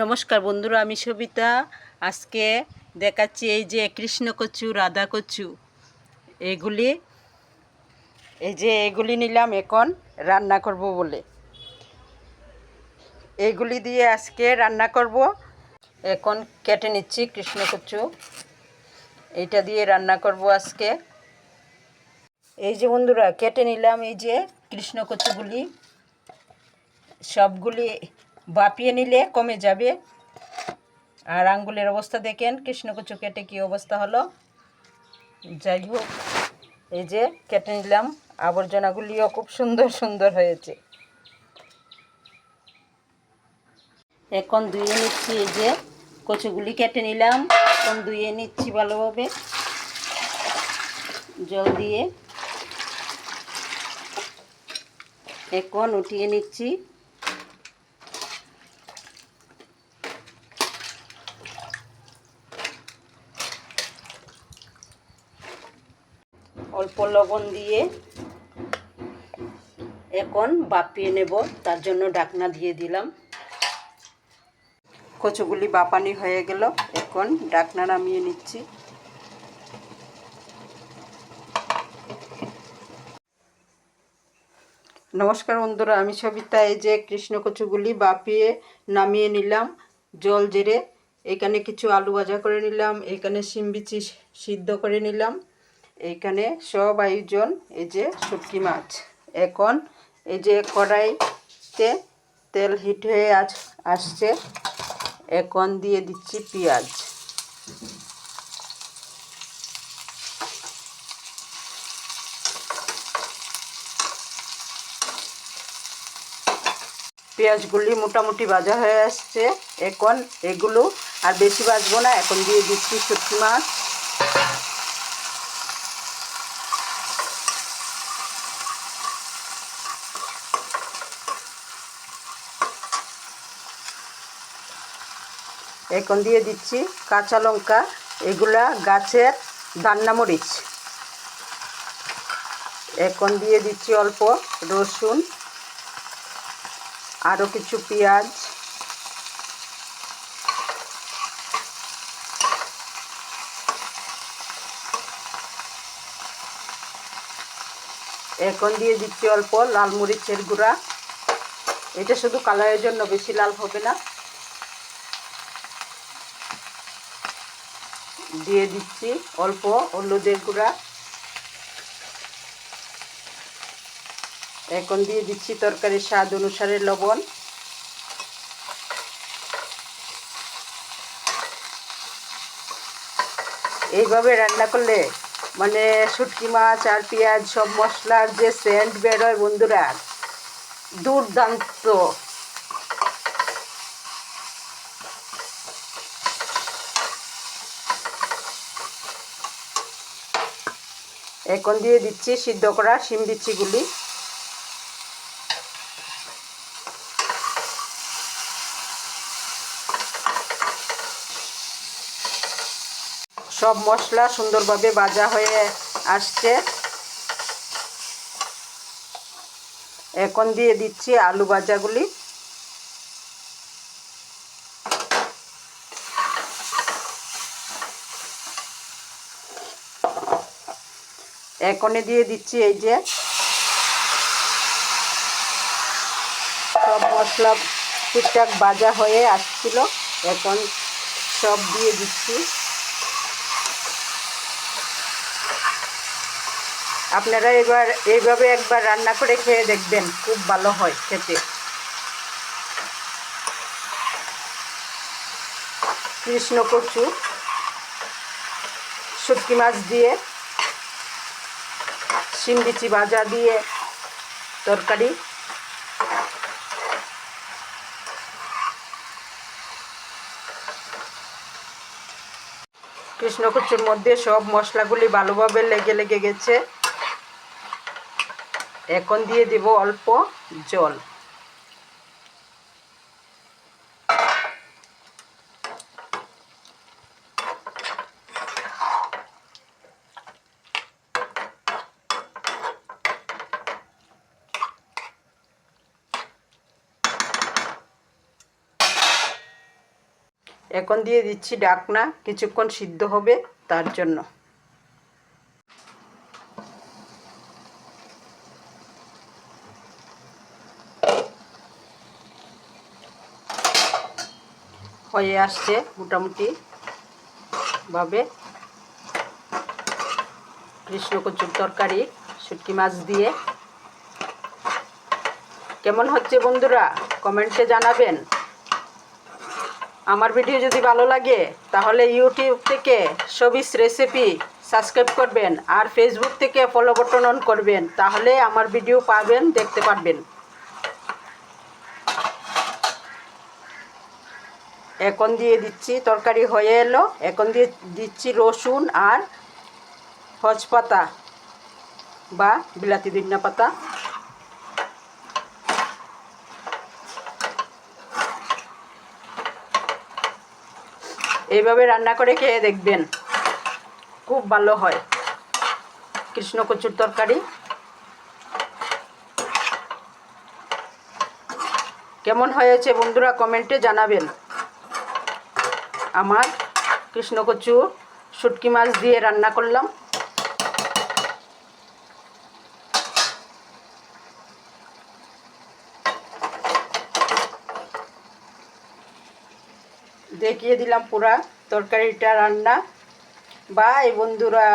নমস্কার বন্ধুরা, আমি সবিতা। আজকে দেখাচ্ছি এই যে কৃষ্ণ কচু রাধা কচু এগুলি, এই যে এগুলি নিলাম এখন রান্না করব বলে। এইগুলি দিয়ে আজকে রান্না করব। এখন কেটে নিচ্ছি কৃষ্ণ কচু এইটা দিয়ে রান্না করব আজকে। এই যে বন্ধুরা, কেটে নিলাম এই যে কৃষ্ণ কচুগুলি সবগুলি বাপিয়ে নিলে কমে যাবে। আর আঙ্গুলের অবস্থা দেখেন, কৃষ্ণকচু কেটে কী অবস্থা হলো। যাই হোক, এই যে কেটে নিলাম, আবর্জনাগুলিও খুব সুন্দর সুন্দর হয়েছে। এখন ধুয়ে নিচ্ছি এই যে কচুগুলি কেটে নিলাম। এখন ধুয়ে নিচ্ছি ভালোভাবে। জল দিয়ে। এখন উঠিয়ে নিচ্ছি। অল্প লবণ দিয়ে এখন বাপিয়ে নেব, তার জন্য ডাকনা দিয়ে দিলাম। কচুগুলি বাপানি হয়ে গেল, এখন ডাকনা নামিয়ে নিচ্ছি। নমস্কার বন্ধুরা, আমি সবিতা, এই যে কৃষ্ণ কচুগুলি বাপিয়ে নামিয়ে নিলাম, জল জেরে এখানে কিছু আলু ভাজা করে নিলাম, এখানে শিম বিচি সিদ্ধ করে নিলাম। এইখানে সব আয়োজন এই যে শুটকি মাছ। এখন এই যে কড়াইতে তেল হিট হয়ে আজ আসছে, এখন দিয়ে দিচ্ছি পেঁয়াজ। পেঁয়াজগুলি মোটামুটি ভাজা হয়ে আসছে। এখন এগুলো আর বেশি ভাজবো না, এখন দিয়ে দিচ্ছি শুটকি মাছ। এখন দিয়ে দিচ্ছি কাঁচা লঙ্কা, এগুলা গাছের দান্না মরিচ। এখন দিয়ে দিচ্ছি অল্প রসুন আরও কিছু পেঁয়াজ। এখন দিয়ে দিচ্ছি অল্প লাল মরিচের গুঁড়া। এটা শুধু কালারের জন্য বেশি লাল হবে না। দিয়ে দিচ্ছি অল্প হলুদের গুঁড়া। এখন দিয়ে দিচ্ছি তরকারির স্বাদ অনুসারে লবণ। এইভাবে রান্না করলে মানে শুটকি মাছ আর পেঁয়াজ সব মশলার যে সেন্ট বেরোয় বন্ধুরা, দুর্দান্ত। এখন দিয়ে দিচ্ছি সিদ্ধ করা শিম বিচিগুলি। সব মশলা সুন্দরভাবে ভাজা হয়ে আসছে। এখন দিয়ে দিচ্ছি আলু ভাজাগুলি। এখনই দিয়ে দিচ্ছি এই যে। সব মশলা ঠিকঠাক ভাজা হয়ে আসছিল, এখন সব দিয়ে দিচ্ছি। আপনারা এবার এইভাবে একবার রান্না করে খেয়ে দেখবেন, খুব ভালো হয় খেতে। কৃষ্ণ কচু, শুটকি মাছ দিয়ে শিম বিচি ভাজা দিয়ে তরকারি। কৃষ্ণকুচুর মধ্যে সব মশলাগুলি ভালোভাবে লেগে লেগে গেছে। এখন দিয়ে দিব অল্প জল। এখন দিয়ে দিচ্ছি ডাকনা, কিছুক্ষণ সিদ্ধ হবে তার জন্য। হয়ে আসছে মোটামুটি ভাবে। কৃষ্ণকচুর তরকারি, শুটকি মাছ দিয়ে। কেমন হচ্ছে বন্ধুরা? কমেন্টে জানাবেন। আমার ভিডিও যদি ভালো লাগে, তাহলে ইউটিউব থেকে সবিস রেসিপি সাবস্ক্রাইব করবেন আর ফেসবুক থেকে ফলো বটন অন করবেন, তাহলে আমার ভিডিও পাবেন, দেখতে পারবেন। এখন দিয়ে দিচ্ছি, তরকারি হয়ে এলো। এখন দিয়ে দিচ্ছি রসুন আর হজপাতা বা বিলাতি দিন্না পাতা। এইভাবে রান্না করে খেয়ে দেখবেন। খুব ভালো হয়। কৃষ্ণ কচুর তরকারি। কেমন হয়েছে বন্ধুরা কমেন্টে জানাবেন। আমার কৃষ্ণকচু শুটকি মাছ দিয়ে রান্না করলাম। দেখিয়ে দিলাম পুরা তরকারিটা রান্না। বাই বন্ধুরা।